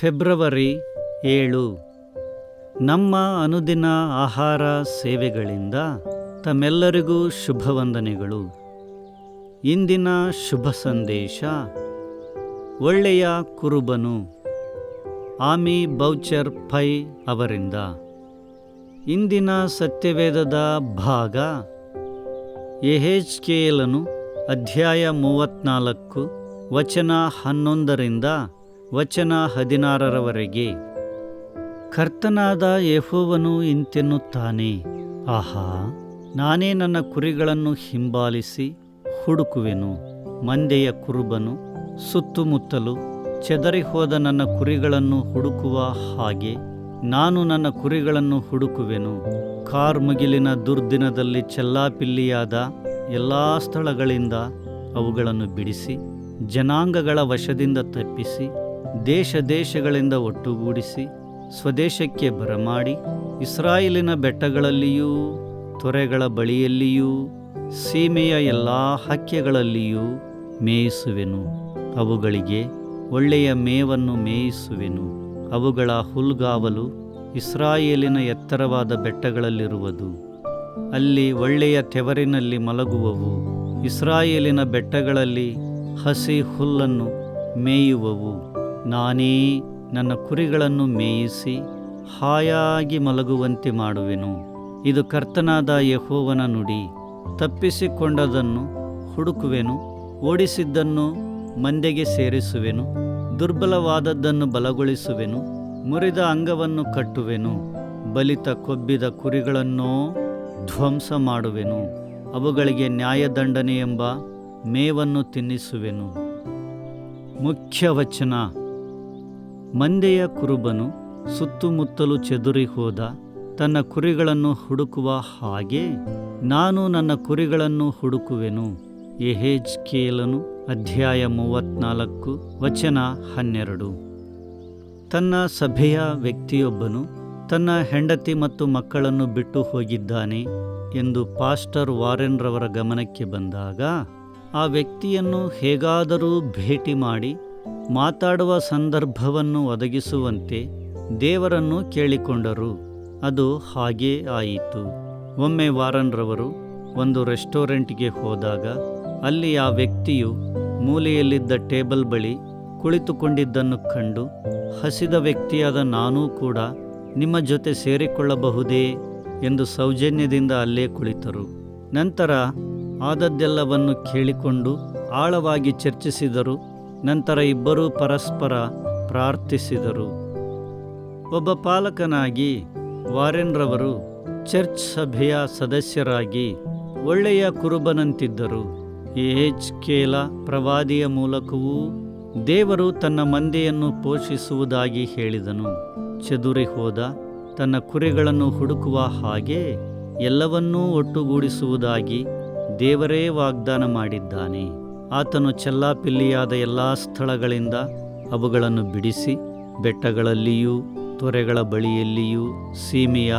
February ಏಳು. ನಮ್ಮ ಅನುದಿನ ಆಹಾರ ಸೇವೆಗಳಿಂದ ತಮ್ಮೆಲ್ಲರಿಗೂ ಶುಭವಂದನೆಗಳು. ಇಂದಿನ ಶುಭ ಸಂದೇಶ, ಒಳ್ಳೆಯ ಕುರುಬನು ಆಮಿ ಬೌಚರ್ ಪೈ ಅವರಿಂದ. ಇಂದಿನ ಸತ್ಯವೇದದ ಭಾಗ ಎಹೆಚ್ಕೇಲನು ಅಧ್ಯಾಯ ಮೂವತ್ನಾಲ್ಕು, ವಚನ ಹನ್ನೊಂದರಿಂದ ವಚನ ಹದಿನಾರರವರೆಗೆ, ಕರ್ತನಾದ ಯಹೋವನು ಇಂತೆನ್ನುತ್ತಾನೆ, ಆಹಾ, ನಾನೇ ನನ್ನ ಕುರಿಗಳನ್ನು ಹಿಂಬಾಲಿಸಿ ಹುಡುಕುವೆನು, ಮಂದೆಯ ಕುರುಬನು ಸುತ್ತುಮುತ್ತಲು ಚೆದರಿಹೋದ ನನ್ನ ಕುರಿಗಳನ್ನು ಹುಡುಕುವ ಹಾಗೆ ನಾನು ನನ್ನ ಕುರಿಗಳನ್ನು ಹುಡುಕುವೆನು. ಕಾರ್ ಮುಗಿಲಿನ ದುರ್ದಿನದಲ್ಲಿ ಚೆಲ್ಲಾಪಿಲ್ಲಿಯಾದ ಎಲ್ಲ ಸ್ಥಳಗಳಿಂದ ಅವುಗಳನ್ನು ಬಿಡಿಸಿ, ಜನಾಂಗಗಳ ವಶದಿಂದ ತಪ್ಪಿಸಿ ದೇಶ ದೇಶಗಳಿಂದ ಒಟ್ಟುಗೂಡಿಸಿ, ಸ್ವದೇಶಕ್ಕೆ ಬರಮಾಡಿ, ಇಸ್ರಾಯೇಲಿನ ಬೆಟ್ಟಗಳಲ್ಲಿಯೂ, ತೊರೆಗಳ ಬಳಿಯಲ್ಲಿಯೂ, ಸೀಮೆಯ ಎಲ್ಲ ಹಕ್ಕೆಗಳಲ್ಲಿಯೂ ಮೇಯಿಸುವೆನು. ಅವುಗಳಿಗೆ ಒಳ್ಳೆಯ ಮೇವನ್ನು ಮೇಯಿಸುವೆನು. ಅವುಗಳ ಹುಲ್ಗಾವಲು ಇಸ್ರಾಯೇಲಿನ ಎತ್ತರವಾದ ಬೆಟ್ಟಗಳಲ್ಲಿರುವುದು. ಅಲ್ಲಿ ಒಳ್ಳೆಯ ತೆವರಿನಲ್ಲಿ ಮಲಗುವವು. ಇಸ್ರಾಯೇಲಿನ ಬೆಟ್ಟಗಳಲ್ಲಿ ಹಸಿ ಹುಲ್ಲನ್ನು ಮೇಯುವವು. ನಾನೇ ನನ್ನ ಕುರಿಗಳನ್ನು ಮೇಯಿಸಿ ಹಾಯಾಗಿ ಮಲಗುವಂತೆ ಮಾಡುವೆನು. ಇದು ಕರ್ತನಾದ ಯಹೋವನ ನುಡಿ. ತಪ್ಪಿಸಿಕೊಂಡದನ್ನು ಹುಡುಕುವೆನು, ಓಡಿಸಿದ್ದನ್ನು ಮಂದೆಗೆ ಸೇರಿಸುವೆನು, ದುರ್ಬಲವಾದದ್ದನ್ನು ಬಲಗೊಳಿಸುವೆನು, ಮುರಿದ ಅಂಗವನ್ನು ಕಟ್ಟುವೆನು, ಬಲಿತ ಕೊಬ್ಬಿದ ಕುರಿಗಳನ್ನೋ ಧ್ವಂಸ ಮಾಡುವೆನು, ಅವುಗಳಿಗೆ ನ್ಯಾಯದಂಡನೆ ಎಂಬ ಮೇವನ್ನು ತಿನ್ನಿಸುವೆನು. ಮುಖ್ಯ ವಚನ ಮಂದೆಯ ಕುರುಬನು ಸುತ್ತಮುತ್ತಲು ಚದುರಿ ಹೋದ ತನ್ನ ಕುರಿಗಳನ್ನು ಹುಡುಕುವ ಹಾಗೆ ನಾನು ನನ್ನ ಕುರಿಗಳನ್ನು ಹುಡುಕುವೆನು. ಎಹೇಜ್ ಕೇಲನು ಅಧ್ಯಾಯ ಮೂವತ್ನಾಲ್ಕು ವಚನ ಹನ್ನೆರಡು. ತನ್ನ ಸಭೆಯ ವ್ಯಕ್ತಿಯೊಬ್ಬನು ತನ್ನ ಹೆಂಡತಿ ಮತ್ತು ಮಕ್ಕಳನ್ನು ಬಿಟ್ಟು ಹೋಗಿದ್ದಾನೆ ಎಂದು ಪಾಸ್ಟರ್ ವಾರೆನ್ರವರ ಗಮನಕ್ಕೆ ಬಂದಾಗ ಆ ವ್ಯಕ್ತಿಯನ್ನು ಹೇಗಾದರೂ ಭೇಟಿ ಮಾಡಿ ಮಾತಾಡುವ ಸಂದರ್ಭವನ್ನು ಒದಗಿಸುವಂತೆ ದೇವರನ್ನು ಕೇಳಿಕೊಂಡರು. ಅದು ಹಾಗೇ ಆಯಿತು. ಒಮ್ಮೆ ವಾರನ್ರವರು ಒಂದು ರೆಸ್ಟೋರೆಂಟ್ಗೆ ಹೋದಾಗ ಅಲ್ಲಿ ಆ ವ್ಯಕ್ತಿಯು ಮೂಲೆಯಲ್ಲಿದ್ದ ಟೇಬಲ್ ಬಳಿ ಕುಳಿತುಕೊಂಡಿದ್ದನ್ನು ಕಂಡು, ಹಸಿದ ವ್ಯಕ್ತಿಯಾದ ನಾನೂ ಕೂಡ ನಿಮ್ಮ ಜೊತೆ ಸೇರಿಕೊಳ್ಳಬಹುದೇ? ಎಂದು ಸೌಜನ್ಯದಿಂದ ಅಲ್ಲೇ ಕುಳಿತರು. ನಂತರ ಆದದ್ದೆಲ್ಲವನ್ನು ಕೇಳಿಕೊಂಡು ಆಳವಾಗಿ ಚರ್ಚಿಸಿದರು ನಂತರ ಇಬ್ಬರೂ ಪರಸ್ಪರ ಪ್ರಾರ್ಥಿಸಿದರು. ಒಬ್ಬ ಪಾಲಕನಾಗಿ ವಾರೆನ್ರವರು ಚರ್ಚ್ ಸಭೆಯ ಸದಸ್ಯರಾಗಿ ಒಳ್ಳೆಯ ಕುರುಬನಂತಿದ್ದರು. ಏಜ್ ಕೇಲ ಪ್ರವಾದಿಯ ಮೂಲಕವೂ ದೇವರು ತನ್ನ ಮಂದೆಯನ್ನು ಪೋಷಿಸುವುದಾಗಿ ಹೇಳಿದನು. ಚದುರಿ ಹೋದ ತನ್ನ ಕುರಿಗಳನ್ನು ಹುಡುಕುವ ಹಾಗೆ ಎಲ್ಲವನ್ನೂ ಒಟ್ಟುಗೂಡಿಸುವುದಾಗಿ ದೇವರೇ ವಾಗ್ದಾನ ಮಾಡಿದ್ದಾನೆ ಆತನು ಚೆಲ್ಲಾಪಿಲ್ಲಿಯಾದ ಎಲ್ಲ ಸ್ಥಳಗಳಿಂದ ಅವುಗಳನ್ನು ಬಿಡಿಸಿ ಬೆಟ್ಟಗಳಲ್ಲಿಯೂ ತೊರೆಗಳ ಬಳಿಯಲ್ಲಿಯೂ ಸೀಮೆಯ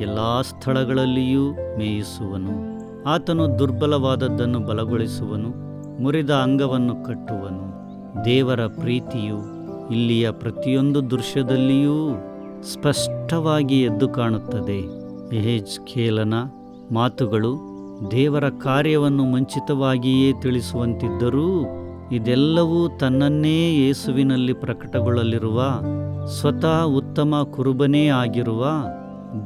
ಎಲ್ಲ ಸ್ಥಳಗಳಲ್ಲಿಯೂ ಮೇಯಿಸುವನು. ಆತನು ದುರ್ಬಲವಾದದ್ದನ್ನು ಬಲಗೊಳಿಸುವನು, ಮುರಿದ ಅಂಗವನ್ನು ಕಟ್ಟುವನು. ದೇವರ ಪ್ರೀತಿಯು ಇಲ್ಲಿಯ ಪ್ರತಿಯೊಂದು ದೃಶ್ಯದಲ್ಲಿಯೂ ಸ್ಪಷ್ಟವಾಗಿ ಎದ್ದು ಕಾಣುತ್ತದೆ. ಎಹೆಜ್ ಖೇಲನ ಮಾತುಗಳು ದೇವರ ಕಾರ್ಯವನ್ನು ಮುಂಚಿತವಾಗಿಯೇ ತಿಳಿಸುವಂತಿದ್ದರೂ ಇದೆಲ್ಲವೂ ತನ್ನನ್ನೇ ಯೇಸುವಿನಲ್ಲಿ ಪ್ರಕಟಗೊಳ್ಳಲಿರುವ ಸ್ವತಃ ಉತ್ತಮ ಕುರುಬನೇ ಆಗಿರುವ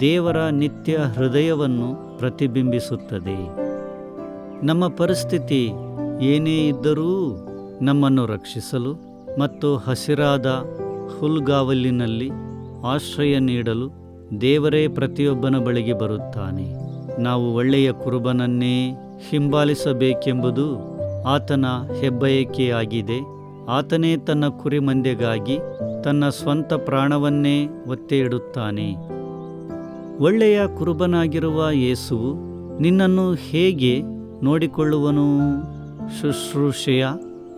ದೇವರ ನಿತ್ಯ ಹೃದಯವನ್ನು ಪ್ರತಿಬಿಂಬಿಸುತ್ತದೆ. ನಮ್ಮ ಪರಿಸ್ಥಿತಿ ಏನೇ ಇದ್ದರೂ ನಮ್ಮನ್ನು ರಕ್ಷಿಸಲು ಮತ್ತು ಹಸಿರಾದ ಹುಲ್ಗಾವಲಿನಲ್ಲಿ ಆಶ್ರಯ ನೀಡಲು ದೇವರೇ ಪ್ರತಿಯೊಬ್ಬನ ಬಳಿಗೆ ಬರುತ್ತಾನೆ. ನಾವು ಒಳ್ಳೆಯ ಕುರುಬನನ್ನೇ ಹಿಂಬಾಲಿಸಬೇಕೆಂಬುದು ಆತನ ಹೆಬ್ಬಯಕೆಯಾಗಿದೆ ಆತನೇ ತನ್ನ ಕುರಿಮಂದೆಗಾಗಿ ತನ್ನ ಸ್ವಂತ ಪ್ರಾಣವನ್ನೇ ಒತ್ತೆ ಇಡುತ್ತಾನೆ ಒಳ್ಳೆಯ ಕುರುಬನಾಗಿರುವ ಯೇಸುವು ನಿನ್ನನ್ನು ಹೇಗೆ ನೋಡಿಕೊಳ್ಳುವನು? ಶುಶ್ರೂಷೆಯ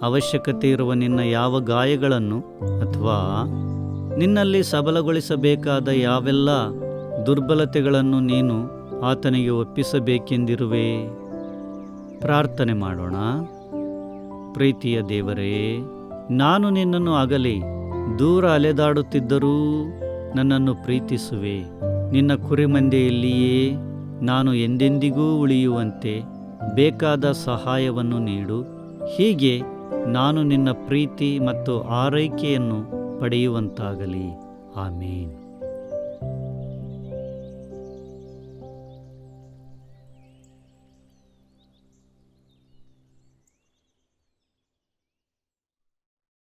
ಅವಶ್ಯಕತೆ ಇರುವ ನಿನ್ನ ಯಾವ ಗಾಯಗಳನ್ನು ಅಥವಾ ನಿನ್ನಲ್ಲಿ ಸಬಲಗೊಳಿಸಬೇಕಾದ ಯಾವೆಲ್ಲ ದುರ್ಬಲತೆಗಳನ್ನು ನೀನು ಆತನಿಗೆ ಒಪ್ಪಿಸಬೇಕೆಂದಿರುವೆ. ಪ್ರಾರ್ಥನೆ ಮಾಡೋಣ. ಪ್ರೀತಿಯ ದೇವರೇ, ನಾನು ನಿನ್ನನ್ನು ಅಗಲಿ, ದೂರ ಅಲೆದಾಡುತ್ತಿದ್ದರೂ ನನ್ನನ್ನು ಪ್ರೀತಿಸುವೆ. ನಿನ್ನ ಕುರಿಮಂದೆಯಲ್ಲಿಯೇ ನಾನು ಎಂದೆಂದಿಗೂ ಉಳಿಯುವಂತೆ ಬೇಕಾದ ಸಹಾಯವನ್ನು ನೀಡು. ಹೀಗೆ ನಾನು ನಿನ್ನ ಪ್ರೀತಿ ಮತ್ತು ಆರೈಕೆಯನ್ನು ಪಡೆಯುವಂತಾಗಲಿ. ಆಮೇನ್.